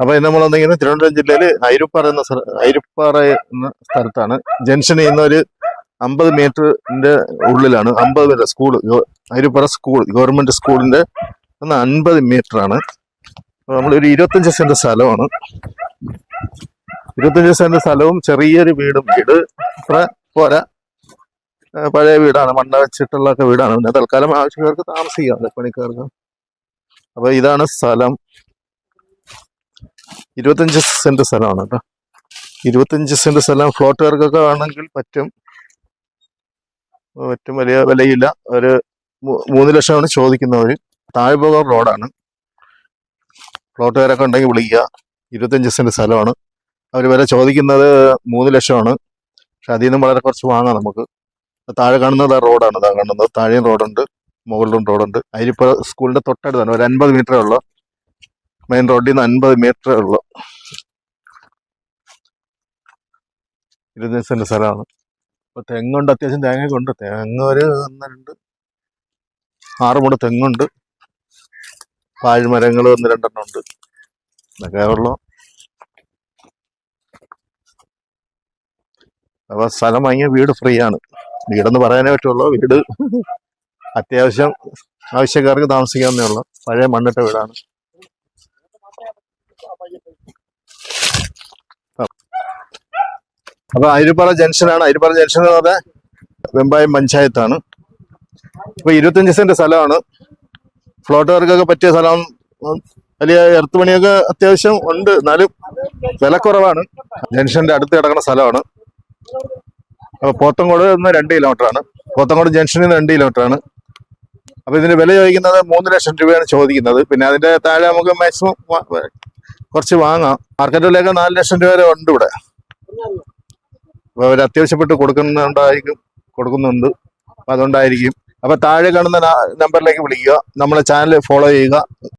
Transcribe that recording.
അപ്പൊ എന്തെങ്കിലും തിരുവനന്തപുരം ജില്ലയിൽ ഐരുപ്പാറ എന്ന ഐരുപ്പാറ എന്ന സ്ഥലത്താണ്. ജംഗ്ഷനിൽ ചെയ്യുന്ന ഒരു അമ്പത് മീറ്ററിന്റെ ഉള്ളിലാണ്. അമ്പത് metre school Airuppara school government സ്കൂളിന്റെ ഒന്ന് അൻപത് ആണ് നമ്മളൊരു ഇരുപത്തഞ്ച് സെന്റ് സ്ഥലമാണ്. ഇരുപത്തഞ്ച് സെന്റ് സ്ഥലവും ചെറിയൊരു വീടും. വീട് ഇത്ര പോരാ. പഴയ വീടാണ്. മണ്ണ വെച്ചിട്ടുള്ള വീടാണ്. പിന്നെ തൽക്കാലം ആവശ്യക്കാർക്ക് താമസിക്കാം പണിക്കാർക്ക്. അപ്പൊ ഇതാണ് സ്ഥലം. ഇരുപത്തഞ്ച് സെന്റ് സ്ഥലമാണ് കേട്ടോ. ഇരുപത്തഞ്ച് സെന്റ് സ്ഥലം ഫ്ലോട്ടുകാർക്കൊക്കെ ആണെങ്കിൽ പറ്റും. പറ്റും വലിയ വിലയില്ല. ഒരു മൂന്ന് ലക്ഷമാണ് ചോദിക്കുന്നവർ താഴെ പോകാൻ റോഡാണ്. ഫ്ലോട്ടുകാരൊക്കെ ഉണ്ടെങ്കിൽ വിളിക്കുക. ഇരുപത്തഞ്ച് സെന്റ് സ്ഥലമാണ്. അവർ വില ചോദിക്കുന്നത് മൂന്ന് ലക്ഷമാണ്. പക്ഷെ അതിൽ നിന്നും വളരെ കുറച്ച് വാങ്ങാം നമുക്ക്. താഴെ കാണുന്നത് ആ റോഡാണ്. താ കാണുന്നത്. താഴെയും റോഡുണ്ട് മുകളിലും റോഡുണ്ട്. അതിലിപ്പോൾ സ്കൂളിന്റെ തൊട്ടടുത്താണ്. ഒരു അൻപത് മീറ്ററേ ഉള്ളൂ. മെയിൻ റോഡിൽ നിന്ന് അൻപത് മീറ്ററേ ഉള്ളു ഇരുപത് സെന്റ് സ്ഥലമാണ്. അപ്പൊ തെങ്ങുണ്ട് അത്യാവശ്യം തേങ്ങയൊക്കെ ഉണ്ട്. തേങ്ങ ഒരു ഒന്ന് രണ്ട് ആറ് മൂട് തെങ്ങുണ്ട്. പാഴ്മരങ്ങൾ ഒന്ന് രണ്ടെണ്ണം ഉണ്ട്. ഇതൊക്കെ ഉള്ളു. അപ്പൊ സ്ഥലം വാങ്ങിയ വീട് ഫ്രീ ആണ്. വീടെന്ന് പറയാനേ പറ്റുള്ളൂ. വീട് അത്യാവശ്യം ആവശ്യക്കാർക്ക് താമസിക്കാവുന്നേ ഉള്ളൂ. പഴയ മണ്ണിട്ട വീടാണ്. അപ്പൊ അരിപ്പാറ ജംഗ്ഷനാണ്. അരിപ്പാറ ജംഗ്ഷൻ എന്ന് പറഞ്ഞാൽ വെമ്പായം പഞ്ചായത്താണ്. അപ്പൊ ഇരുപത്തഞ്ച് സെന്റ് സ്ഥലമാണ്. ഫ്ലോട്ടുകാർക്കൊക്കെ പറ്റിയ സ്ഥലം വലിയ എർത്ത് പണിയൊക്കെ അത്യാവശ്യം ഉണ്ട്. എന്നാലും വില കുറവാണ് ജംഗ്ഷന്റെ അടുത്ത് കിടക്കുന്ന സ്ഥലമാണ്. അപ്പൊ പോത്തങ്കോട് നിന്ന് രണ്ട് കിലോമീറ്റർ ആണ്. പോത്തങ്കോട് ജംഗ്ഷനിൽ നിന്ന് രണ്ട് കിലോമീറ്റർ ആണ്. അപ്പൊ ഇതിന്റെ വില ചോദിക്കുന്നത് മൂന്ന് ലക്ഷം രൂപയാണ് ചോദിക്കുന്നത്. പിന്നെ അതിന്റെ താഴെ നമുക്ക് മാക്സിമം കുറച്ച് വാങ്ങാം. മാർക്കറ്റ് വിലയൊക്കെ നാല് ലക്ഷം രൂപ വരെ ഉണ്ട് ഇവിടെ. അവർ അത്യാവശ്യപ്പെട്ട് കൊടുക്കുന്നുണ്ടായിരിക്കും കൊടുക്കുന്നുണ്ട്. അതുകൊണ്ടായിരിക്കും. അപ്പൊ താഴെ കാണുന്ന നമ്പറിലേക്ക് വിളിക്കുക. നമ്മളെ ചാനൽ ഫോളോ ചെയ്യുക.